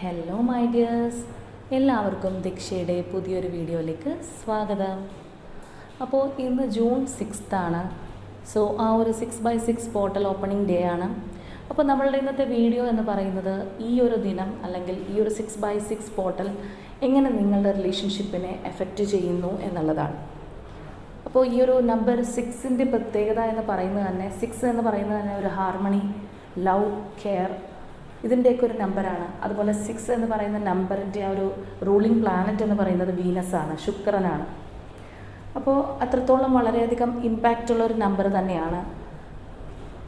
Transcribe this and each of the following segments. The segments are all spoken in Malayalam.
ഹലോ മൈ ഡിയേഴ്സ് എല്ലാവർക്കും ദീക്ഷയുടെ പുതിയൊരു വീഡിയോയിലേക്ക് സ്വാഗതം. അപ്പോൾ ഇന്ന് ജൂൺ ആണ്. സോ ആ ഒരു six by six portal opening day ആണ്. അപ്പോൾ നമ്മളുടെ ഇന്നത്തെ വീഡിയോ എന്ന് പറയുന്നത് ഈ ഒരു ദിനം അല്ലെങ്കിൽ ഈ ഒരു സിക്സ് ബൈ സിക്സ് പോർട്ടൽ എങ്ങനെ നിങ്ങളുടെ റിലേഷൻഷിപ്പിനെ എഫക്റ്റ് ചെയ്യുന്നു എന്നുള്ളതാണ്. അപ്പോൾ ഈ ഒരു നമ്പർ സിക്സിന്റെ പ്രത്യേകത എന്ന് പറയുന്നത് തന്നെ സിക്സ് എന്ന് പറയുന്നത് തന്നെ ഒരു ഹാർമണി ലവ് കെയർ ഇതിന്റെയൊക്കെ ഒരു നമ്പറാണ്. അതുപോലെ സിക്സ് എന്ന് പറയുന്ന നമ്പറിന്റെ ആ ഒരു റൂളിംഗ് പ്ലാനറ്റ് എന്ന് പറയുന്നത് വീനസാണ് ശുക്രനാണ്. അപ്പോൾ അത്രത്തോളം വളരെയധികം ഇമ്പാക്റ്റ് ഉള്ള ഒരു നമ്പർ തന്നെയാണ്.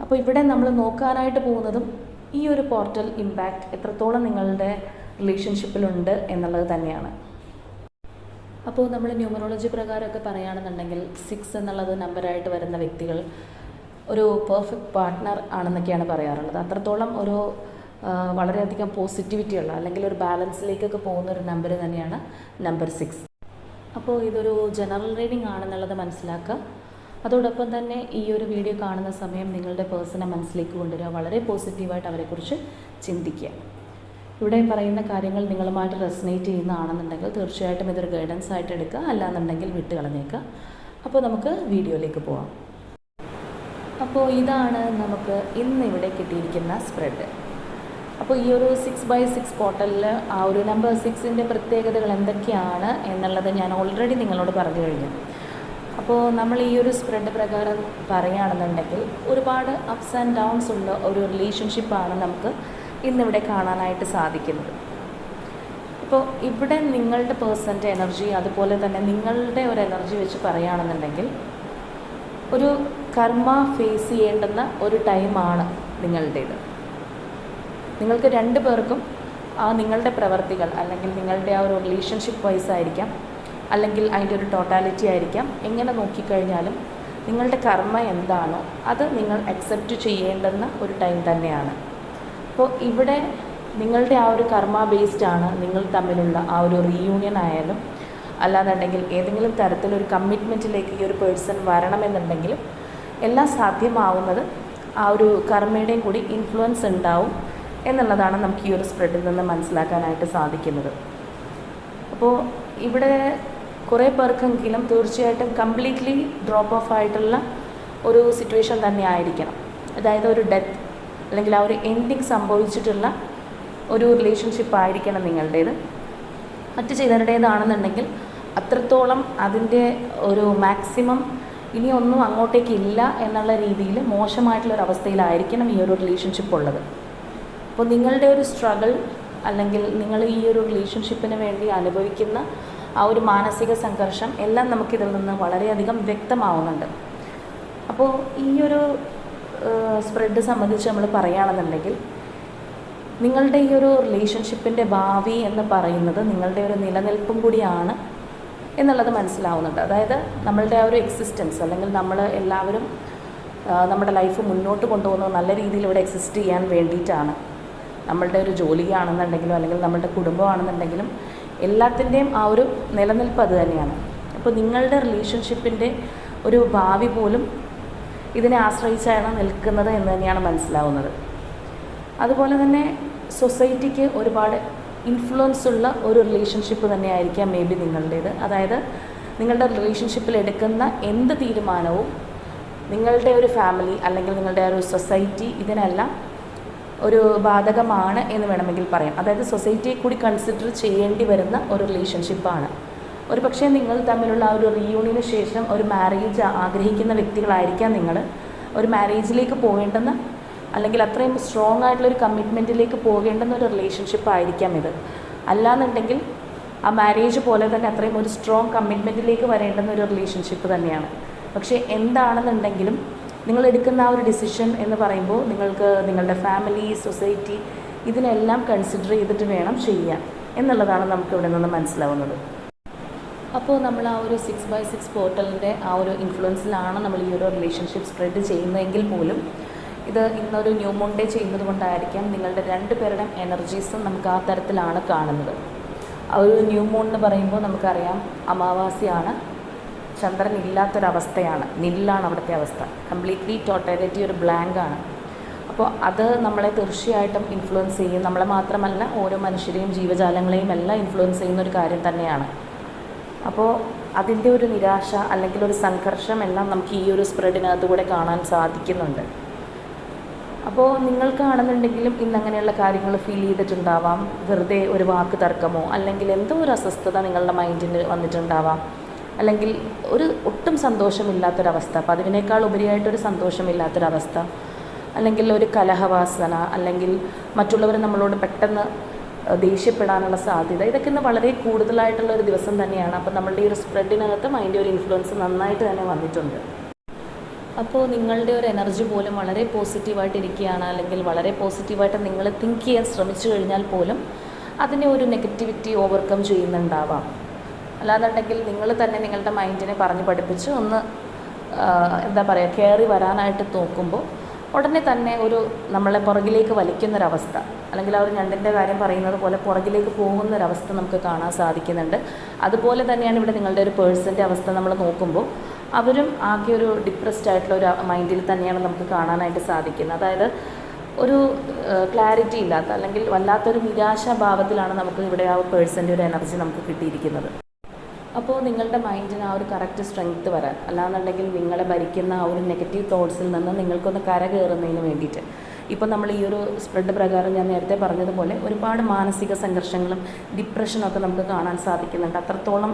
അപ്പോൾ ഇവിടെ നമ്മൾ നോക്കാനായിട്ട് പോകുന്നതും ഈ ഒരു പോർട്ടൽ ഇമ്പാക്റ്റ് എത്രത്തോളം നിങ്ങളുടെ റിലേഷൻഷിപ്പിലുണ്ട് എന്നുള്ളത് തന്നെയാണ്. അപ്പോൾ നമ്മൾ ന്യൂമറോളജി പ്രകാരമൊക്കെ പറയുകയാണെന്നുണ്ടെങ്കിൽ സിക്സ് എന്നുള്ളത് നമ്പറായിട്ട് വരുന്ന വ്യക്തികൾ ഒരു പെർഫെക്റ്റ് പാർട്ട്ണർ ആണെന്നൊക്കെയാണ് പറയാറുള്ളത്. അത്രത്തോളം ഒരു വളരെയധികം പോസിറ്റിവിറ്റി ഉള്ള അല്ലെങ്കിൽ ഒരു ബാലൻസിലേക്കൊക്കെ പോകുന്ന ഒരു നമ്പർ തന്നെയാണ് നമ്പർ സിക്സ് അപ്പോൾ ഇതൊരു ജനറൽ റീഡിംഗ് ആണെന്നുള്ളത് മനസ്സിലാക്കുക. അതോടൊപ്പം തന്നെ ഈ ഒരു വീഡിയോ കാണുന്ന സമയം നിങ്ങളുടെ പേഴ്സണെ മനസ്സിലേക്ക് കൊണ്ടുവരിക. വളരെ പോസിറ്റീവായിട്ട് അവരെക്കുറിച്ച് ചിന്തിക്കുക. ഇവിടെ പറയുന്ന കാര്യങ്ങൾ നിങ്ങളുമായിട്ട് റെസനേറ്റ് ചെയ്യുന്നതാണെന്നുണ്ടെങ്കിൽ തീർച്ചയായിട്ടും ഇതൊരു ഗൈഡൻസ് ആയിട്ട് എടുക്കുക. അല്ലാന്നുണ്ടെങ്കിൽ വിട്ട് കളഞ്ഞേക്കുക. അപ്പോൾ നമുക്ക് വീഡിയോയിലേക്ക് പോവാം. അപ്പോൾ ഇതാണ് നമുക്ക് ഇന്ന് ഇവിടെ കിട്ടിയിരിക്കുന്ന സ്പ്രെഡ് അപ്പോൾ ഈ ഒരു സിക്സ് ബൈ സിക്സ് പോർട്ടലിൽ ആ ഒരു നമ്പർ സിക്സിന്റെ പ്രത്യേകതകൾ എന്തൊക്കെയാണ് എന്നുള്ളത് ഞാൻ ഓൾറെഡി നിങ്ങളോട് പറഞ്ഞു കഴിഞ്ഞു. അപ്പോൾ നമ്മൾ ഈ ഒരു സ്പ്രെഡ് പ്രകാരം പറയുകയാണെന്നുണ്ടെങ്കിൽ ഒരുപാട് അപ്സ് ആൻഡ് ഡൗൺസ് ഉള്ള ഒരു റിലേഷൻഷിപ്പാണ് നമുക്ക് ഇന്നിവിടെ കാണാനായിട്ട് സാധിക്കുന്നത്. ഇപ്പോൾ ഇവിടെ നിങ്ങളുടെ പേഴ്സന്റെ എനർജി അതുപോലെ തന്നെ നിങ്ങളുടെ ഒരു എനർജി വെച്ച് പറയുകയാണെന്നുണ്ടെങ്കിൽ ഒരു കർമ്മ ഫേസ് ചെയ്യേണ്ടുന്ന ഒരു ടൈമാണ് നിങ്ങളുടേത്. നിങ്ങൾക്ക് രണ്ട് പേർക്കും ആ നിങ്ങളുടെ പ്രവർത്തികൾ അല്ലെങ്കിൽ നിങ്ങളുടെ ആ ഒരു റിലേഷൻഷിപ്പ് വൈസ് ആയിരിക്കാം. അല്ലെങ്കിൽ അതിന്റെ ഒരു ടോട്ടാലിറ്റി ആയിരിക്കാം. എങ്ങനെ നോക്കിക്കഴിഞ്ഞാലും നിങ്ങളുടെ കർമ്മ എന്താണോ അത് നിങ്ങൾ അക്സെപ്റ്റ് ചെയ്യേണ്ടുന്ന ഒരു ടൈം തന്നെയാണ്. അപ്പോൾ ഇവിടെ നിങ്ങളുടെ ആ ഒരു കർമ്മ ബേസ്ഡ് ആണ് നിങ്ങൾ തമ്മിലുള്ള ആ ഒരു റീയൂണിയൻ ആയാലും അല്ലാന്നുണ്ടെങ്കിൽ ഏതെങ്കിലും തരത്തിലൊരു കമ്മിറ്റ്മെന്റിലേക്ക് ഈ ഒരു പേഴ്സൺ വരണമെന്നുണ്ടെങ്കിലും എല്ലാം സാധ്യമാവുന്നത് ആ ഒരു കർമ്മയുടെയും കൂടി ഇൻഫ്ലുവൻസ് ഉണ്ടാവും. എന്നുള്ളതാണ് നമുക്ക് ഈ ഒരു സ്പ്രെഡിൽ നിന്ന് മനസ്സിലാക്കാനായിട്ട് സാധിക്കുന്നത്. അപ്പോൾ ഇവിടെ കുറേ പേർക്കെങ്കിലും തീർച്ചയായിട്ടും കംപ്ലീറ്റ്ലി ഡ്രോപ്പ് ഓഫ് ആയിട്ടുള്ള ഒരു സിറ്റുവേഷൻ തന്നെ ആയിരിക്കണം. അതായത് ഒരു ഡെത്ത് അല്ലെങ്കിൽ ആ ഒരു എൻഡിങ് സംഭവിച്ചിട്ടുള്ള ഒരു റിലേഷൻഷിപ്പ് ആയിരിക്കണം നിങ്ങളുടേത്. മറ്റ് ചിലരുടേതാണെന്നുണ്ടെങ്കിൽ അത്രത്തോളം അതിന്റെ ഒരു മാക്സിമം ഇനി ഒന്നും അങ്ങോട്ടേക്കില്ല എന്നുള്ള രീതിയിൽ മോശമായിട്ടുള്ളൊരു അവസ്ഥയിലായിരിക്കണം ഈ ഒരു റിലേഷൻഷിപ്പ് ഉള്ളത്. അപ്പോൾ നിങ്ങളുടെ ഒരു സ്ട്രഗിൾ അല്ലെങ്കിൽ നിങ്ങൾ ഈ ഒരു റിലേഷൻഷിപ്പിന് വേണ്ടി അനുഭവിക്കുന്ന ആ ഒരു മാനസിക സംഘർഷം എല്ലാം നമുക്കിതിൽ നിന്ന് വളരെയധികം വ്യക്തമാവുന്നുണ്ട്. അപ്പോൾ ഈ ഒരു സ്പ്രെഡ് സംബന്ധിച്ച് നമ്മൾ പറയുകയാണെന്നുണ്ടെങ്കിൽ നിങ്ങളുടെ ഈ ഒരു റിലേഷൻഷിപ്പിന്റെ ഭാവി എന്ന് പറയുന്നത് നിങ്ങളുടെ ഒരു നിലനിൽപ്പും കൂടിയാണ് എന്നുള്ളത് മനസ്സിലാവുന്നുണ്ട്. അതായത് നമ്മളുടെ ആ ഒരു എക്സിസ്റ്റൻസ് അല്ലെങ്കിൽ നമ്മൾ എല്ലാവരും നമ്മുടെ ലൈഫ് മുന്നോട്ട് കൊണ്ടുപോകുന്നത് നല്ല രീതിയിൽ ഇവിടെ എക്സിസ്റ്റ് ചെയ്യാൻ വേണ്ടിയിട്ടാണ്. നമ്മളുടെ ഒരു ജോലിയാണെന്നുണ്ടെങ്കിലും അല്ലെങ്കിൽ നമ്മളുടെ കുടുംബമാണെന്നുണ്ടെങ്കിലും എല്ലാത്തിന്റെയും ആ ഒരു നിലനിൽപ്പ് അത് തന്നെയാണ്. അപ്പോൾ നിങ്ങളുടെ റിലേഷൻഷിപ്പിന്റെ ഒരു ഭാവി പോലും ഇതിനെ ആശ്രയിച്ചാണ് നിൽക്കുന്നത് എന്ന് തന്നെയാണ് മനസ്സിലാവുന്നത്. അതുപോലെ തന്നെ സൊസൈറ്റിക്ക് ഒരുപാട് ഇൻഫ്ലുവൻസ് ഉള്ള ഒരു റിലേഷൻഷിപ്പ് തന്നെയായിരിക്കാം മേ ബി നിങ്ങളുടേത്. അതായത് നിങ്ങളുടെ റിലേഷൻഷിപ്പിൽ എടുക്കുന്ന എന്ത് തീരുമാനവും നിങ്ങളുടെ ഒരു ഫാമിലി അല്ലെങ്കിൽ നിങ്ങളുടെ ഒരു സൊസൈറ്റി ഇതിനെല്ലാം ഒരു ബാധകമാണ് എന്ന് വേണമെങ്കിൽ പറയാം. അതായത് സൊസൈറ്റിയെ കൂടി കൺസിഡർ ചെയ്യേണ്ടി വരുന്ന ഒരു റിലേഷൻഷിപ്പാണ് ഒരു പക്ഷേ നിങ്ങൾ തമ്മിലുള്ള ഒരു റീയൂണിയന് ശേഷം ഒരു മാരേജ് ആഗ്രഹിക്കുന്ന വ്യക്തികളായിരിക്കാം നിങ്ങൾ ഒരു മാരേജിലേക്ക് പോകേണ്ടെന്ന് അല്ലെങ്കിൽ അത്രയും സ്ട്രോങ് ആയിട്ടുള്ള ഒരു കമ്മിറ്റ്മെന്റിലേക്ക് പോകേണ്ടുന്ന ഒരു റിലേഷൻഷിപ്പ് ആയിരിക്കാം ഇത്. അല്ലാന്നുണ്ടെങ്കിൽ ആ മാരേജ് പോലെ തന്നെ അത്രയും ഒരു സ്ട്രോങ് കമ്മിറ്റ്മെന്റിലേക്ക് വരേണ്ടുന്ന ഒരു റിലേഷൻഷിപ്പ് തന്നെയാണ്. പക്ഷേ എന്താണെന്നുണ്ടെങ്കിലും നിങ്ങൾ എടുക്കുന്ന ആ ഒരു ഡിസിഷൻ എന്ന് പറയുമ്പോൾ നിങ്ങൾക്ക് നിങ്ങളുടെ ഫാമിലി സൊസൈറ്റി ഇതിനെല്ലാം കൺസിഡർ ചെയ്തിട്ട് വേണം ചെയ്യാൻ എന്നുള്ളതാണ് നമുക്ക് ഇവിടെ നിന്ന് മനസ്സിലാവുന്നത്. അപ്പോൾ നമ്മൾ ആ ഒരു സിക്സ് ബൈ സിക്സ് പോർട്ടലിന്റെ ആ ഒരു ഇൻഫ്ലുവൻസിലാണ് നമ്മൾ ഈ ഒരു റിലേഷൻഷിപ്പ് സ്പ്രെഡ് ചെയ്യുന്നതെങ്കിൽ പോലും ഇത് ഇന്നൊരു ന്യൂ മൂൺ ഡേ ചെയ്യുന്നത് കൊണ്ടായിരിക്കാം നിങ്ങളുടെ രണ്ട് പേരുടെയും എനർജീസും നമുക്ക് ആ തരത്തിലാണ് കാണുന്നത്. ആ ഒരു ന്യൂ മൂൺ എന്ന് പറയുമ്പോൾ നമുക്കറിയാം അമാവാസ്യയാണ് ചന്ദ്രൻ ഇല്ലാത്തൊരവസ്ഥയാണ്. നില്ലാണ് അവിടുത്തെ അവസ്ഥ. കംപ്ലീറ്റ്ലി ടോട്ടാലിറ്റി ഒരു ബ്ലാങ്ക് ആണ്. അപ്പോൾ അത് നമ്മളെ തീർച്ചയായിട്ടും ഇൻഫ്ലുവൻസ് ചെയ്യും. നമ്മളെ മാത്രമല്ല ഓരോ മനുഷ്യരെയും ജീവജാലങ്ങളെയും എല്ലാം ഇൻഫ്ലുവൻസ് ചെയ്യുന്ന ഒരു കാര്യം തന്നെയാണ്. അപ്പോൾ അതിന്റെ ഒരു നിരാശ അല്ലെങ്കിൽ ഒരു സംഘർഷം എല്ലാം നമുക്ക് ഈ ഒരു സ്പ്രെഡിനകത്തുകൂടെ കാണാൻ സാധിക്കുന്നുണ്ട്. അപ്പോൾ നിങ്ങൾക്കാണെന്നുണ്ടെങ്കിലും ഇന്ന് അങ്ങനെയുള്ള കാര്യങ്ങൾ ഫീൽ ചെയ്തിട്ടുണ്ടാവാം. വെറുതെ ഒരു വാക്ക് തർക്കമോ അല്ലെങ്കിൽ എന്തോ ഒരു അസ്വസ്ഥത നിങ്ങളുടെ മൈൻഡിൽ വന്നിട്ടുണ്ടാവാം. അല്ലെങ്കിൽ ഒരു ഒട്ടും സന്തോഷമില്ലാത്തൊരവസ്ഥ അപ്പോൾ അതിനേക്കാൾ ഉപരിയായിട്ടൊരു സന്തോഷമില്ലാത്തൊരവസ്ഥ അല്ലെങ്കിൽ ഒരു കലഹവാസന അല്ലെങ്കിൽ മറ്റുള്ളവർ നമ്മളോട് പെട്ടെന്ന് ദേഷ്യപ്പെടാനുള്ള സാധ്യത ഇതൊക്കെ ഇന്ന് വളരെ കൂടുതലായിട്ടുള്ള ഒരു ദിവസം തന്നെയാണ്. അപ്പോൾ നമ്മളുടെ ഈ ഒരു സ്പ്രെഡിനകത്തും അതിന്റെ ഒരു ഇൻഫ്ലുവൻസ് നന്നായിട്ട് തന്നെ വന്നിട്ടുണ്ട്. അപ്പോൾ നിങ്ങളുടെ ഒരു എനർജി പോലും വളരെ പോസിറ്റീവായിട്ട് ഇരിക്കുകയാണ് അല്ലെങ്കിൽ വളരെ പോസിറ്റീവായിട്ട് നിങ്ങൾ തിങ്ക് ചെയ്യാൻ ശ്രമിച്ചു കഴിഞ്ഞാൽ പോലും അതിനെ ഒരു നെഗറ്റിവിറ്റി ഓവർകം ചെയ്യുന്നുണ്ടാവാം. അല്ലാന്നുണ്ടെങ്കിൽ നിങ്ങൾ തന്നെ നിങ്ങളുടെ മൈൻഡിനെ പറഞ്ഞ് പഠിപ്പിച്ച് ഒന്ന് എന്താ പറയുക കയറി വരാനായിട്ട് നോക്കുമ്പോൾ ഉടനെ തന്നെ ഒരു നമ്മളെ പുറകിലേക്ക് വലിക്കുന്നൊരവസ്ഥ അല്ലെങ്കിൽ ആ ഒരു ഞണ്ടിന്റെ കാര്യം പറയുന്നത് പോലെ പുറകിലേക്ക് പോകുന്നൊരവസ്ഥ നമുക്ക് കാണാൻ സാധിക്കുന്നുണ്ട്. അതുപോലെ തന്നെയാണ് ഇവിടെ നിങ്ങളുടെ ഒരു പേഴ്സന്റെ അവസ്ഥ നമ്മൾ നോക്കുമ്പോൾ അവരും ആകെ ഒരു ഡിപ്രസ്ഡ് ആയിട്ടുള്ള ഒരു മൈൻഡിൽ തന്നെയാണ് നമുക്ക് കാണാനായിട്ട് സാധിക്കുന്നത്. അതായത് ഒരു ക്ലാരിറ്റി ഇല്ലാത്ത അല്ലെങ്കിൽ വല്ലാത്തൊരു നിരാശാഭാവത്തിലാണ് നമുക്ക് ഇവിടെ ആ പേഴ്സന്റെ ഒരു എനർജി നമുക്ക് കിട്ടിയിരിക്കുന്നത്. അപ്പോൾ നിങ്ങളുടെ മൈൻഡിന് ആ ഒരു കറക്റ്റ് സ്ട്രെങ്ത് വരാൻ. അല്ലാന്നുണ്ടെങ്കിൽ നിങ്ങളെ ഭരിക്കുന്ന ആ ഒരു നെഗറ്റീവ് തോട്ട്സിൽ നിന്ന് നിങ്ങൾക്കൊന്ന് കരകയറുന്നതിന് വേണ്ടിയിട്ട്. ഇപ്പോൾ നമ്മൾ ഈ ഒരു സ്പ്രെഡ് പ്രകാരം ഞാൻ നേരത്തെ പറഞ്ഞതുപോലെ ഒരുപാട് മാനസിക സംഘർഷങ്ങളും ഡിപ്രഷനൊക്കെ നമുക്ക് കാണാൻ സാധിക്കുന്നുണ്ട്. അത്രത്തോളം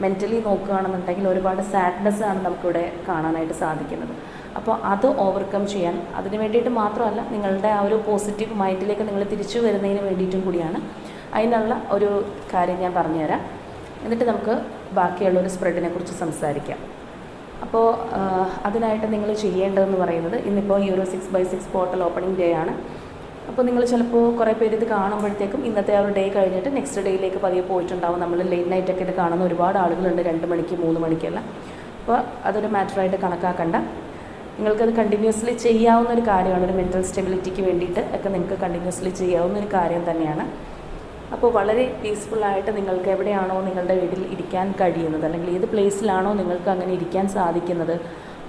മെന്റലി നോക്കുകയാണെന്നുണ്ടെങ്കിൽ ഒരുപാട് സാഡ്നെസ് ആണ് നമുക്കിവിടെ കാണാനായിട്ട് സാധിക്കുന്നത്. അപ്പോൾ അത് ഓവർകം ചെയ്യാൻ അതിന് വേണ്ടിയിട്ട് മാത്രമല്ല നിങ്ങളുടെ ആ ഒരു പോസിറ്റീവ് മൈൻഡിലേക്ക് നിങ്ങൾ തിരിച്ചു വരുന്നതിന് വേണ്ടിയിട്ടും കൂടിയാണ്. അതിനുള്ള ഒരു കാര്യം ഞാൻ പറഞ്ഞുതരാം. എന്നിട്ട് നമുക്ക് ബാക്കിയുള്ള ഒരു സ്പ്രെഡിനെ കുറിച്ച് സംസാരിക്കാം. അപ്പോൾ അതിനായിട്ട് നിങ്ങൾ ചെയ്യേണ്ടതെന്ന് പറയുന്നത് ഇന്നിപ്പോൾ euro six by six portal opening day ആണ്. അപ്പോൾ നിങ്ങൾ ചിലപ്പോൾ കുറേ പേര് ഇത് കാണുമ്പോഴത്തേക്കും ഇന്നത്തെ ആ ഒരു ഡേ കഴിഞ്ഞിട്ട് നെക്സ്റ്റ് ഡേയിലേക്ക് പതിയെ പോയിട്ടുണ്ടാവും. നമ്മൾ ലേറ്റ് നൈറ്റൊക്കെ ഇത് കാണുന്ന ഒരുപാട് ആളുകളുണ്ട്. രണ്ട് മണിക്ക് മൂന്ന് മണിക്കെല്ലാം. അപ്പോൾ അതൊരു മാറ്ററായിട്ട് കണക്കാക്കണ്ട. നിങ്ങൾക്കത് കണ്ടിന്യൂസ്ലി ചെയ്യാവുന്ന ഒരു കാര്യമാണ്. ഒരു മെന്റൽ സ്റ്റെബിലിറ്റിക്ക് വേണ്ടിയിട്ട് ഒക്കെ നിങ്ങൾക്ക് കണ്ടിന്യൂസ്ലി ചെയ്യാവുന്ന ഒരു കാര്യം തന്നെയാണ്. അപ്പോൾ വളരെ പീസ്ഫുള്ളായിട്ട് നിങ്ങൾക്ക് എവിടെയാണോ നിങ്ങളുടെ വീട്ടിൽ ഇരിക്കാൻ കഴിയുന്നത് അല്ലെങ്കിൽ ഏത് പ്ലേസിലാണോ നിങ്ങൾക്ക് അങ്ങനെ ഇരിക്കാൻ സാധിക്കുന്നത്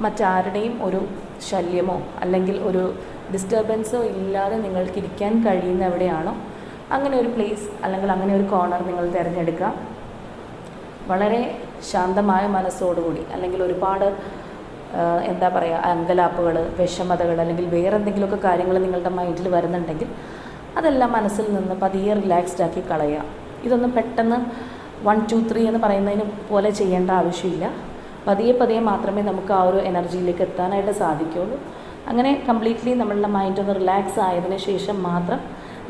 മറ്റാരുടെയും ഒരു ശല്യമോ അല്ലെങ്കിൽ ഒരു ഡിസ്റ്റർബൻസോ ഇല്ലാതെ നിങ്ങൾക്ക് ഇരിക്കാൻ കഴിയുന്ന എവിടെയാണോ അങ്ങനെ ഒരു പ്ലേസ് അല്ലെങ്കിൽ അങ്ങനെ ഒരു കോർണർ നിങ്ങൾ തിരഞ്ഞെടുക്കുക. വളരെ ശാന്തമായ മനസ്സോടുകൂടി അല്ലെങ്കിൽ ഒരുപാട് എന്താ പറയുക അങ്കലാപ്പുകൾ വിഷമതകൾ അല്ലെങ്കിൽ വേറെ എന്തെങ്കിലുമൊക്കെ കാര്യങ്ങൾ നിങ്ങളുടെ മൈൻഡിൽ വരുന്നുണ്ടെങ്കിൽ അതെല്ലാം മനസ്സിൽ നിന്ന് പതിയെ റിലാക്സ്ഡ് ആക്കി കളയുക ഇതൊന്നും പെട്ടെന്ന് വൺ ടു ത്രീ എന്ന് പറയുന്നതിന് പോലെ ചെയ്യേണ്ട ആവശ്യമില്ല. പതിയെ പതിയെ മാത്രമേ നമുക്ക് ആ ഒരു എനർജിയിലേക്ക് എത്താനായിട്ട് സാധിക്കുകയുള്ളൂ. അങ്ങനെ കംപ്ലീറ്റ്ലി നമ്മളുടെ മൈൻഡ് ഒന്ന് റിലാക്സ് ആയതിന് ശേഷം മാത്രം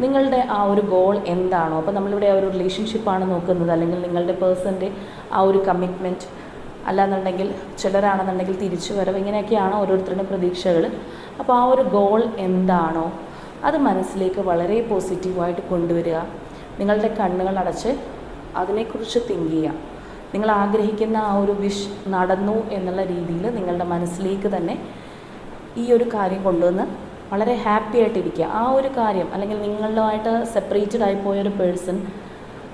നിങ്ങളുടെ ആ ഒരു ഗോൾ എന്താണോ അപ്പോൾ നമ്മളിവിടെ ആ ഒരു റിലേഷൻഷിപ്പാണ് നോക്കുന്നത് അല്ലെങ്കിൽ നിങ്ങളുടെ പേഴ്സന്റെ ആ ഒരു കമ്മിറ്റ്മെന്റ് അല്ലാന്നുണ്ടെങ്കിൽ ചിലരാണെന്നുണ്ടെങ്കിൽ തിരിച്ചു വരവ് ഇങ്ങനെയൊക്കെയാണ് ഓരോരുത്തരുടെയും പ്രതീക്ഷകൾ അപ്പോൾ ആ ഒരു ഗോൾ എന്താണോ അത് മനസ്സിലേക്ക് വളരെ പോസിറ്റീവായിട്ട് കൊണ്ടുവരിക. നിങ്ങളുടെ കണ്ണുകൾ അടച്ച് അതിനെക്കുറിച്ച് തിങ്ക് ചെയ്യുക. നിങ്ങൾ ആഗ്രഹിക്കുന്ന ആ ഒരു വിഷ് നടന്നു എന്നുള്ള രീതിയിൽ നിങ്ങളുടെ മനസ്സിലേക്ക് തന്നെ ഈ ഒരു കാര്യം കൊണ്ടുവന്ന് വളരെ ഹാപ്പി ആയിട്ടിരിക്കുക ആ ഒരു കാര്യം അല്ലെങ്കിൽ നിങ്ങളുമായിട്ട് സെപ്പറേറ്റഡ് ആയി പോയൊരു പേഴ്സൺ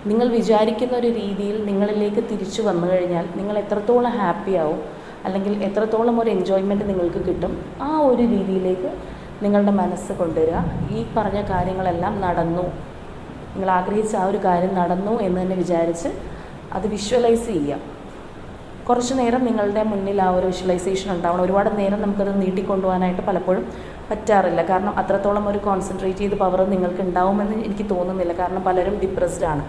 നിങ്ങൾ വിചാരിക്കുന്ന ഒരു രീതിയിൽ നിങ്ങളിലേക്ക് തിരിച്ചു വന്നു കഴിഞ്ഞാൽ നിങ്ങൾ എത്രത്തോളം ഹാപ്പി ആവും അല്ലെങ്കിൽ എത്രത്തോളം ഒരു എൻജോയ്മെന്റ് നിങ്ങൾക്ക് കിട്ടും ആ ഒരു രീതിയിലേക്ക് നിങ്ങളുടെ മനസ്സ് കൊണ്ടുവരിക. ഈ പറഞ്ഞ കാര്യങ്ങളെല്ലാം നടന്നു. നിങ്ങൾ ആഗ്രഹിച്ച ആ ഒരു കാര്യം നടന്നു എന്ന് തന്നെ വിചാരിച്ച് അത് വിഷ്വലൈസ് ചെയ്യുക. കുറച്ച് നേരം നിങ്ങളുടെ മുന്നിൽ ആ ഒരു വിഷ്വലൈസേഷൻ ഉണ്ടാവണം. ഒരുപാട് നേരം നമുക്കത് നീട്ടിക്കൊണ്ടുപോകാനായിട്ട് പലപ്പോഴും പറ്റാറില്ല. കാരണം അത്രത്തോളം ഒരു കോൺസെൻട്രേറ്റ് ചെയ്ത് പവർ നിങ്ങൾക്ക് ഉണ്ടാവുമെന്ന് എനിക്ക് തോന്നുന്നില്ല. കാരണം പലരും ഡിപ്രസ്ഡ് ആണ്.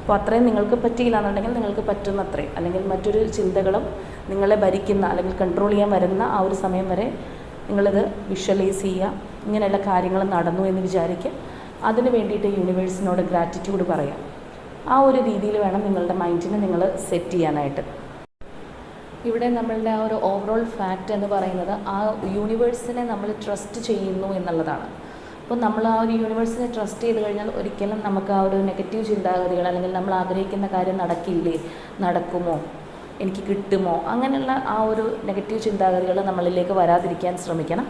അപ്പോൾ അത്രയും നിങ്ങൾക്ക് പറ്റിയില്ല എന്നുണ്ടെങ്കിൽ നിങ്ങൾക്ക് പറ്റുന്ന അത്രയും അല്ലെങ്കിൽ മറ്റൊരു ചിന്തകളും നിങ്ങളെ ഭരിക്കുന്ന അല്ലെങ്കിൽ കൺട്രോൾ ചെയ്യാൻ വരുന്ന ആ ഒരു സമയം വരെ നിങ്ങളിത് വിഷ്വലൈസ് ചെയ്യുക. ഇങ്ങനെയുള്ള കാര്യങ്ങൾ നടന്നു എന്ന് വിചാരിക്കുക. അതിന് വേണ്ടിയിട്ട് യൂണിവേഴ്സിനോട് ഗ്രാറ്റിറ്റ്യൂഡ് പറയാം ആ ഒരു രീതിയിൽ വേണം നിങ്ങളുടെ മൈൻഡിനെ നിങ്ങൾ സെറ്റ് ചെയ്യാനായിട്ട്. ഇവിടെ നമ്മളുടെ ആ ഒരു ഓവറോൾ ഫാക്റ്റ് എന്ന് പറയുന്നത് ആ യൂണിവേഴ്സിനെ നമ്മൾ ട്രസ്റ്റ് ചെയ്യുന്നു എന്നുള്ളതാണ്. അപ്പോൾ നമ്മൾ ആ ഒരു യൂണിവേഴ്സിനെ ട്രസ്റ്റ് ചെയ്ത് കഴിഞ്ഞാൽ ഒരിക്കലും നമുക്ക് ആ ഒരു നെഗറ്റീവ് ചിന്താഗതികൾ അല്ലെങ്കിൽ നമ്മൾ ആഗ്രഹിക്കുന്ന കാര്യം നടക്കില്ലേ? നടക്കുമോ? എനിക്ക് കിട്ടുമോ? അങ്ങനെയുള്ള ആ ഒരു നെഗറ്റീവ് ചിന്താഗതികൾ നമ്മളിലേക്ക് വരാതിരിക്കാൻ ശ്രമിക്കണം.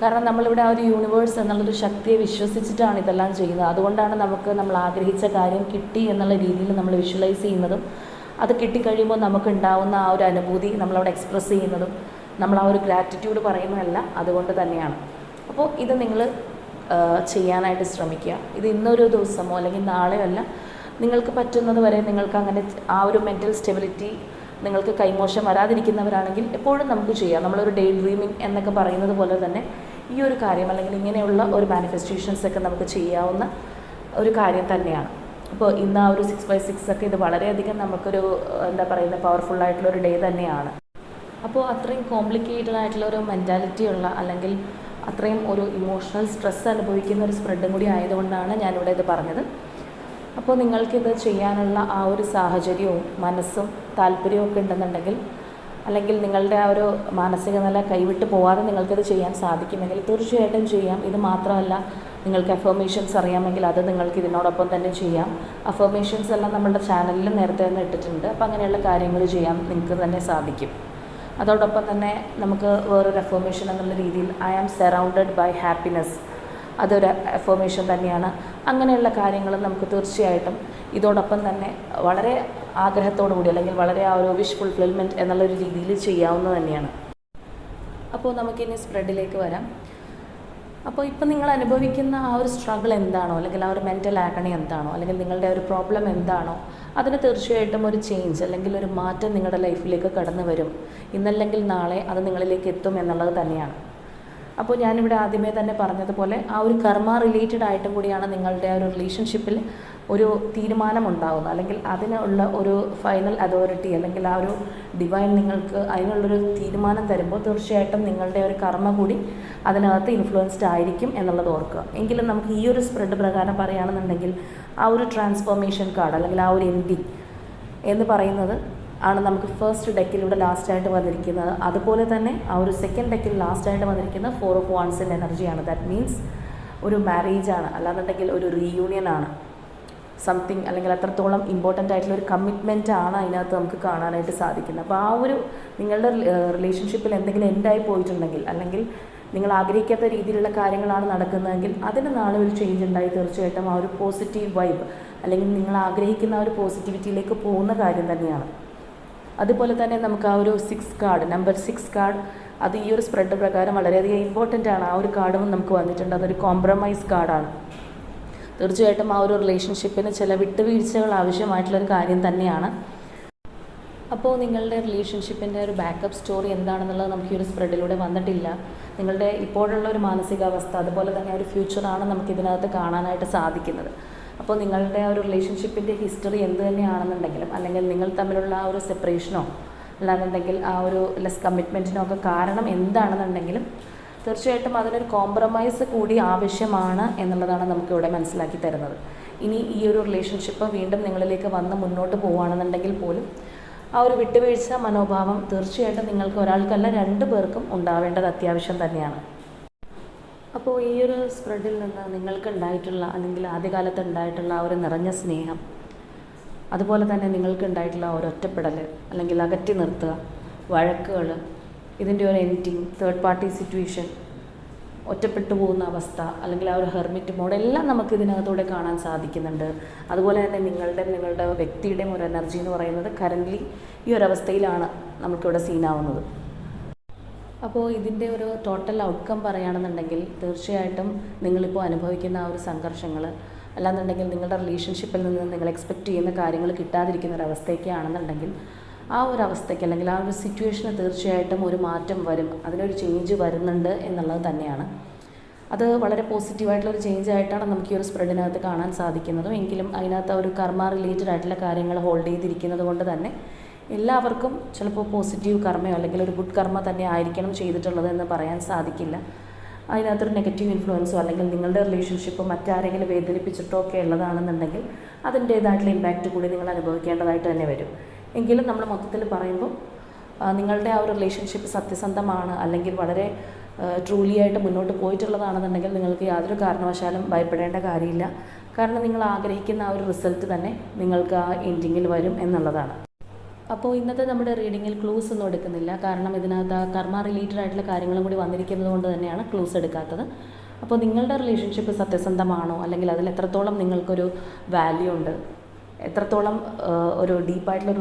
കാരണം നമ്മളിവിടെ ആ ഒരു യൂണിവേഴ്സ് എന്നുള്ളൊരു ശക്തിയെ വിശ്വസിച്ചിട്ടാണ് ഇതെല്ലാം ചെയ്യുന്നത്. അതുകൊണ്ടാണ് നമുക്ക് നമ്മൾ ആഗ്രഹിച്ച കാര്യം കിട്ടി എന്നുള്ള രീതിയിൽ നമ്മൾ വിഷ്വലൈസ് ചെയ്യുന്നതും അത് കിട്ടിക്കഴിയുമ്പോൾ നമുക്ക് ഉണ്ടാവുന്ന ആ ഒരു അനുഭൂതി നമ്മളവിടെ എക്സ്പ്രസ് ചെയ്യുന്നതും നമ്മൾ ആ ഒരു ഗ്രാറ്റിറ്റ്യൂഡ് പറയുന്നതല്ല അതുകൊണ്ട് തന്നെയാണ്. അപ്പോൾ ഇത് നിങ്ങൾ ചെയ്യാനായിട്ട് ശ്രമിക്കുക. ഇത് ഇന്നൊരു ദിവസമോ അല്ലെങ്കിൽ നാളെയോ അല്ല നിങ്ങൾക്ക് പറ്റുന്നത് വരെ നിങ്ങൾക്ക് അങ്ങനെ ആ ഒരു മെന്റൽ സ്റ്റെബിലിറ്റി നിങ്ങൾക്ക് കൈമോശം വരാതിരിക്കുന്നവരാണെങ്കിൽ എപ്പോഴും നമുക്ക് ചെയ്യാം. നമ്മളൊരു ഡേ ഡ്രീമിങ് എന്നൊക്കെ പറയുന്നത് പോലെ തന്നെ ഈ ഒരു കാര്യം അല്ലെങ്കിൽ ഇങ്ങനെയുള്ള ഒരു മാനിഫെസ്റ്റേഷൻസ് ഒക്കെ നമുക്ക് ചെയ്യാവുന്ന ഒരു കാര്യം തന്നെയാണ്. അപ്പോൾ ഇന്ന് ആ ഒരു സിക്സ് ബൈ സിക്സ് ഒക്കെ ഇത് വളരെയധികം നമുക്കൊരു എന്താ പറയുന്നത് പവർഫുൾ ആയിട്ടുള്ള ഒരു ഡേ തന്നെയാണ്. അപ്പോൾ അത്രയും കോംപ്ലിക്കേറ്റഡ് ആയിട്ടുള്ള ഒരു മെന്റാലിറ്റി ഉള്ള അല്ലെങ്കിൽ അത്രയും ഒരു ഇമോഷണൽ സ്ട്രെസ് അനുഭവിക്കുന്ന ഒരു സ്പ്രെഡും കൂടി ആയതുകൊണ്ടാണ് ഞാനിവിടെ ഇത് പറഞ്ഞത്. അപ്പോൾ നിങ്ങൾക്കിത് ചെയ്യാനുള്ള ആ ഒരു സാഹചര്യവും മനസ്സും താല്പര്യവും ഒക്കെ ഉണ്ടെന്നുണ്ടെങ്കിൽ അല്ലെങ്കിൽ നിങ്ങളുടെ ആ ഒരു മാനസിക നില കൈവിട്ട് പോവാതെ നിങ്ങൾക്കിത് ചെയ്യാൻ സാധിക്കുമെങ്കിൽ തീർച്ചയായിട്ടും ചെയ്യാം. ഇത് മാത്രമല്ല നിങ്ങൾക്ക് അഫർമേഷൻസ് അറിയാമെങ്കിൽ അത് നിങ്ങൾക്ക് ഇതിനോടൊപ്പം തന്നെ ചെയ്യാം. അഫർമേഷൻസ് എല്ലാം നമ്മുടെ ചാനലിൽ നേരത്തെ തന്നെ ഇട്ടിട്ടുണ്ട്. അപ്പോൾ അങ്ങനെയുള്ള കാര്യങ്ങൾ ചെയ്യാൻ നിങ്ങൾക്ക് തന്നെ സാധിക്കും. അതോടൊപ്പം തന്നെ നമുക്ക് വേറൊരു അഫർമേഷൻ എന്നുള്ള രീതിയിൽ I am surrounded by happiness അതൊരു അഫർമേഷൻ തന്നെയാണ്. അങ്ങനെയുള്ള കാര്യങ്ങൾ നമുക്ക് തീർച്ചയായിട്ടും ഇതോടൊപ്പം തന്നെ വളരെ ആഗ്രഹത്തോടു കൂടി അല്ലെങ്കിൽ വളരെ ആ ഒരു വിഷ് ഫുൾഫിൽമെന്റ് എന്നുള്ളൊരു രീതിയിൽ ചെയ്യാവുന്നത് തന്നെയാണ്. അപ്പോൾ നമുക്കിനി സ്പ്രെഡിലേക്ക് വരാം. അപ്പോൾ ഇപ്പം നിങ്ങൾ അനുഭവിക്കുന്ന ആ ഒരു സ്ട്രഗിൾ എന്താണോ അല്ലെങ്കിൽ ആ ഒരു മെന്റൽ ആഗണി എന്താണോ അല്ലെങ്കിൽ നിങ്ങളുടെ ഒരു പ്രോബ്ലം എന്താണോ അതിന് തീർച്ചയായിട്ടും ഒരു ചേഞ്ച് അല്ലെങ്കിൽ ഒരു മാറ്റം നിങ്ങളുടെ ലൈഫിലേക്ക് കടന്നു വരും ഇന്നല്ലെങ്കിൽ നാളെ അത് നിങ്ങളിലേക്ക് എത്തും എന്നുള്ളത് തന്നെയാണ്. അപ്പോൾ ഞാനിവിടെ ആദ്യമേ തന്നെ പറഞ്ഞതുപോലെ ആ ഒരു കർമ്മ റിലേറ്റഡ് ആയിട്ടും കൂടിയാണ് നിങ്ങളുടെ ആ ഒരു റിലേഷൻഷിപ്പിൽ ഒരു തീരുമാനം ഉണ്ടാകുന്നത് അല്ലെങ്കിൽ അതിനുള്ള ഒരു ഫൈനൽ അതോറിറ്റി അല്ലെങ്കിൽ ആ ഒരു ഡിവൈൻ നിങ്ങൾക്ക് അതിനുള്ളൊരു തീരുമാനം തരുമ്പോൾ തീർച്ചയായിട്ടും നിങ്ങളുടെ ഒരു കർമ്മ കൂടി അതിനകത്ത് ഇൻഫ്ലുവൻസ്ഡ് ആയിരിക്കും എന്നുള്ളത് ഓർക്കുക. എങ്കിലും നമുക്ക് ഈ ഒരു സ്പ്രെഡ് പ്രകാരം പറയുകയാണെന്നുണ്ടെങ്കിൽ ആ ഒരു ട്രാൻസ്ഫോർമേഷൻ കാർഡ് അല്ലെങ്കിൽ ആ ഒരു എൻ എന്ന് പറയുന്നത് ആണ് നമുക്ക് ഫസ്റ്റ് ഡെക്കിലൂടെ ലാസ്റ്റായിട്ട് വന്നിരിക്കുന്നത്. അതുപോലെ തന്നെ ആ ഒരു സെക്കൻഡ് ഡെക്കിൽ ലാസ്റ്റായിട്ട് വന്നിരിക്കുന്ന ഫോർ ഓഫ് വാൺസിന്റെ എനർജിയാണ് ദാറ്റ് മീൻസ് ഒരു മാരേജ് ആണ്. അല്ലാന്നുണ്ടെങ്കിൽ ഒരു റീയൂണിയൻ ആണ്. സംതിങ് അല്ലെങ്കിൽ അത്രത്തോളം ഇമ്പോർട്ടന്റ് ആയിട്ടുള്ള ഒരു കമ്മിറ്റ്മെന്റ് ആണ് അതിനകത്ത് നമുക്ക് കാണാനായിട്ട് സാധിക്കുന്നത്. അപ്പോൾ ആ ഒരു നിങ്ങളുടെ റിലേഷൻഷിപ്പിൽ എന്തെങ്കിലും എൻഡായി പോയിട്ടുണ്ടെങ്കിൽ അല്ലെങ്കിൽ നിങ്ങൾ ആഗ്രഹിക്കാത്ത രീതിയിലുള്ള കാര്യങ്ങളാണ് നടക്കുന്നതെങ്കിൽ അതിന് നാളെ ഒരു ചേഞ്ച് ഉണ്ടായി തീർച്ചയായിട്ടും ആ ഒരു പോസിറ്റീവ് വൈബ് അല്ലെങ്കിൽ നിങ്ങൾ ആഗ്രഹിക്കുന്ന ആ ഒരു പോസിറ്റിവിറ്റിയിലേക്ക് പോകുന്ന കാര്യം തന്നെയാണ്. അതുപോലെ തന്നെ നമുക്ക് ആ ഒരു six card number six card അത് ഈ ഒരു സ്പ്രെഡ് പ്രകാരം വളരെയധികം ഇമ്പോർട്ടന്റ് ആണ്. ആ ഒരു കാർഡും നമുക്ക് വന്നിട്ടുണ്ട്. അതൊരു കോംപ്രമൈസ് കാർഡാണ് തീർച്ചയായിട്ടും ആ ഒരു റിലേഷൻഷിപ്പിന് ചില വിട്ടുവീഴ്ചകൾ ആവശ്യമായിട്ടുള്ളൊരു കാര്യം തന്നെയാണ്. അപ്പോൾ നിങ്ങളുടെ റിലേഷൻഷിപ്പിന്റെ ഒരു ബാക്കപ്പ് സ്റ്റോറി എന്താണെന്നുള്ളത് നമുക്ക് ഈ ഒരു സ്പ്രെഡിലൂടെ വന്നിട്ടില്ല. നിങ്ങളുടെ ഇപ്പോഴുള്ള ഒരു മാനസികാവസ്ഥ അതുപോലെ തന്നെ ഒരു ഫ്യൂച്ചറാണ് നമുക്ക് ഇതിനകത്ത് കാണാനായിട്ട് സാധിക്കുന്നത്. അപ്പോൾ നിങ്ങളുടെ ആ ഒരു റിലേഷൻഷിപ്പിന്റെ ഹിസ്റ്ററി എന്ത് തന്നെയാണെന്നുണ്ടെങ്കിലും അല്ലെങ്കിൽ നിങ്ങൾ തമ്മിലുള്ള ആ ഒരു സെപ്പറേഷനോ അല്ലാന്നുണ്ടെങ്കിൽ ആ ഒരു ലെസ് കമ്മിറ്റ്മെന്റിനോ ഒക്കെ കാരണം എന്താണെന്നുണ്ടെങ്കിലും തീർച്ചയായിട്ടും അതിനൊരു കോംപ്രമൈസ് കൂടി ആവശ്യമാണ് എന്നുള്ളതാണ് നമുക്കിവിടെ മനസ്സിലാക്കി തരുന്നത്. ഇനി ഈ ഒരു റിലേഷൻഷിപ്പ് വീണ്ടും നിങ്ങളിലേക്ക് വന്ന് മുന്നോട്ട് പോവുകയാണെന്നുണ്ടെങ്കിൽ പോലും ആ ഒരു വിട്ടുവീഴ്ച മനോഭാവം തീർച്ചയായിട്ടും നിങ്ങൾക്ക് ഒരാൾക്കല്ല രണ്ട് പേർക്കും ഉണ്ടാവേണ്ടത് അത്യാവശ്യം തന്നെയാണ്. അപ്പോൾ ഈ ഒരു സ്പ്രെഡിൽ നിന്ന് നിങ്ങൾക്ക് ഉണ്ടായിട്ടുള്ള അല്ലെങ്കിൽ ആദ്യകാലത്ത് ഉണ്ടായിട്ടുള്ള ആ ഒരു നിറഞ്ഞ സ്നേഹം അതുപോലെ തന്നെ നിങ്ങൾക്ക് ഉണ്ടായിട്ടുള്ള ആ ഒരു ഒറ്റപ്പെടൽ അല്ലെങ്കിൽ അകറ്റി നിർത്തുക വഴക്കുകൾ ഇതിന്റെ ഒരു എന്റിങ് തേർഡ് പാർട്ടി സിറ്റുവേഷൻ ഒറ്റപ്പെട്ടു പോകുന്ന അവസ്ഥ അല്ലെങ്കിൽ ആ ഒരു ഹെർമിറ്റ് മോഡ് എല്ലാം നമുക്ക് ഇതിനകത്തൂടെ കാണാൻ സാധിക്കുന്നുണ്ട്. അതുപോലെ തന്നെ നിങ്ങളുടെ നിങ്ങളുടെ വ്യക്തിയുടെയും ഒരു എനർജി എന്ന് പറയുന്നത് കറന്റ്ലി ഈ ഒരു അവസ്ഥയിലാണ് നമുക്കിവിടെ സീനാവുന്നത് അപ്പോൾ ഇതിന്റെ ഒരു ടോട്ടൽ ഔട്ട്കം പറയുകയാണെന്നുണ്ടെങ്കിൽ തീർച്ചയായിട്ടും നിങ്ങളിപ്പോൾ അനുഭവിക്കുന്ന ആ ഒരു സംഘർഷങ്ങൾ അല്ലാന്നുണ്ടെങ്കിൽ നിങ്ങളുടെ റിലേഷൻഷിപ്പിൽ നിന്ന് നിങ്ങൾ എക്സ്പെക്റ്റ് ചെയ്യുന്ന കാര്യങ്ങൾ കിട്ടാതിരിക്കുന്ന ഒരു അവസ്ഥയൊക്കെയാണെന്നുണ്ടെങ്കിൽ ആ ഒരു അവസ്ഥയ്ക്ക് അല്ലെങ്കിൽ ആ ഒരു സിറ്റുവേഷന് തീർച്ചയായിട്ടും ഒരു മാറ്റം വരും. അതിനൊരു ചേഞ്ച് വരുന്നുണ്ട് എന്നുള്ളത് തന്നെയാണ്. അത് വളരെ പോസിറ്റീവായിട്ടുള്ള ഒരു ചേഞ്ച് ആയിട്ടാണ് നമുക്ക് ഈ ഒരു സ്പ്രെഡിനകത്ത് കാണാൻ സാധിക്കുന്നതും. എങ്കിലും അതിനകത്ത് ഒരു കർമ്മ റിലേറ്റഡ് ആയിട്ടുള്ള കാര്യങ്ങൾ ഹോൾഡ് ചെയ്തിരിക്കുന്നത് കൊണ്ട് തന്നെ എല്ലാവർക്കും ചിലപ്പോൾ പോസിറ്റീവ് കർമ്മയോ അല്ലെങ്കിൽ ഒരു ഗുഡ് കർമ്മ തന്നെ ആയിരിക്കണം ചെയ്തിട്ടുള്ളത് എന്ന് പറയാൻ സാധിക്കില്ല. അതിനകത്തൊരു നെഗറ്റീവ് ഇൻഫ്ലുവൻസോ അല്ലെങ്കിൽ നിങ്ങളുടെ റിലേഷൻഷിപ്പ് മറ്റാരെങ്കിലും വേദനിപ്പിച്ചിട്ടോ ഒക്കെ ഉള്ളതാണെന്നുണ്ടെങ്കിൽ അതിന്റേതായിട്ടുള്ള ഇമ്പാക്റ്റ് കൂടി നിങ്ങൾ അനുഭവിക്കേണ്ടതായിട്ട് തന്നെ വരും. എങ്കിലും നമ്മൾ മൊത്തത്തിൽ പറയുമ്പോൾ നിങ്ങളുടെ ആ ഒരു റിലേഷൻഷിപ്പ് സത്യസന്ധമാണ് അല്ലെങ്കിൽ വളരെ ട്രൂലി ആയിട്ട് മുന്നോട്ട് പോയിട്ടുള്ളതാണെന്നുണ്ടെങ്കിൽ നിങ്ങൾക്ക് യാതൊരു കാരണവശാലും ഭയപ്പെടേണ്ട കാര്യമില്ല. കാരണം നിങ്ങൾ ആഗ്രഹിക്കുന്ന ആ ഒരു റിസൾട്ട് തന്നെ നിങ്ങൾക്ക് ആ എൻഡിങ്ങിൽ വരും എന്നുള്ളതാണ്. അപ്പോൾ ഇന്നത്തെ നമ്മുടെ റീഡിങ്ങിൽ ക്ലൂസ് ഒന്നും എടുക്കുന്നില്ല. കാരണം ഇതിനകത്ത് കർമ്മ റിലേറ്റഡ് ആയിട്ടുള്ള കാര്യങ്ങളും കൂടി വന്നിരിക്കുന്നത് കൊണ്ട് തന്നെയാണ് ക്ലൂസ് എടുക്കാത്തത്. അപ്പോൾ നിങ്ങളുടെ റിലേഷൻഷിപ്പ് സത്യസന്ധമാണോ? അല്ലെങ്കിൽ അതിൽ എത്രത്തോളം നിങ്ങൾക്കൊരു വാല്യൂ ഉണ്ട്? എത്രത്തോളം ഒരു ഡീപ്പായിട്ടുള്ള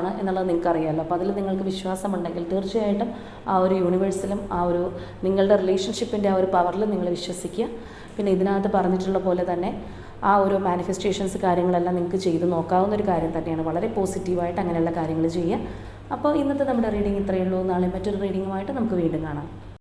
ആണ് എന്നുള്ളത് നിങ്ങൾക്ക് അറിയാമല്ലോ അപ്പോൾ അതിൽ നിങ്ങൾക്ക് വിശ്വാസമുണ്ടെങ്കിൽ തീർച്ചയായിട്ടും ആ ഒരു യൂണിവേഴ്സിലും ആ ഒരു നിങ്ങളുടെ റിലേഷൻഷിപ്പിന്റെ ആ ഒരു പവറിൽ നിങ്ങൾ വിശ്വസിക്കുക. പിന്നെ ഇതിനകത്ത് പറഞ്ഞിട്ടുള്ള പോലെ തന്നെ ആ ഒരു മാനിഫെസ്റ്റേഷൻസ് കാര്യങ്ങളെല്ലാം നിങ്ങൾക്ക് ചെയ്ത് നോക്കാവുന്ന ഒരു കാര്യം തന്നെയാണ്. വളരെ പോസിറ്റീവായിട്ട് അങ്ങനെയുള്ള കാര്യങ്ങൾ ചെയ്യുക. അപ്പോൾ ഇന്നത്തെ നമ്മുടെ റീഡിംഗ് ഇത്രയേ ഉള്ളൂ. നാളെ മറ്റൊരു റീഡിങ്ങുമായിട്ട് നമുക്ക് വീണ്ടും കാണാം.